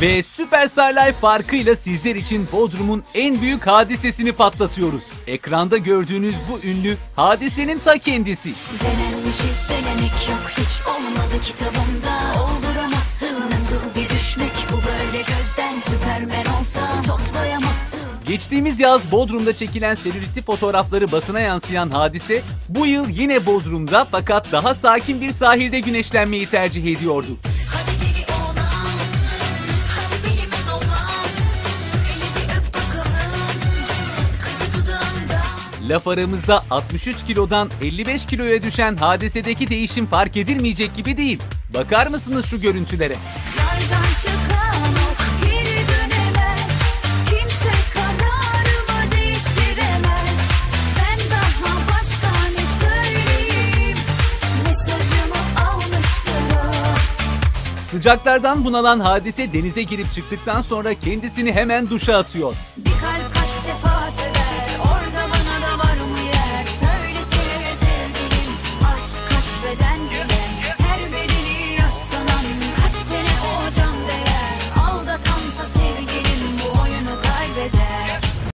Ve Superstar Life farkıyla sizler için Bodrum'un en büyük hadisesini patlatıyoruz. Ekranda gördüğünüz bu ünlü hadisenin ta kendisi. Denenmiş hiç denemek yok hiç olmadı kitabımda Olduramazsın nasıl bir düşmek bu böyle gözden Süpermen olsa toplayamazsın Geçtiğimiz yaz Bodrum'da çekilen selülitli fotoğrafları basına yansıyan hadise bu yıl yine Bodrum'da fakat daha sakin bir sahilde güneşlenmeyi tercih ediyordu. Laf aramızda 63 kilodan 55 kiloya düşen hadisedeki değişim fark edilmeyecek gibi değil. Bakar mısınız şu görüntülere? Yardan çıkan ok geri dönemez Kimse kararımı değiştiremez Ben daha başka ne söyleyeyim Mesajımı almıştır Sıcaklardan bunalan hadise denize girip çıktıktan sonra kendisini hemen duşa atıyor. Bir kalp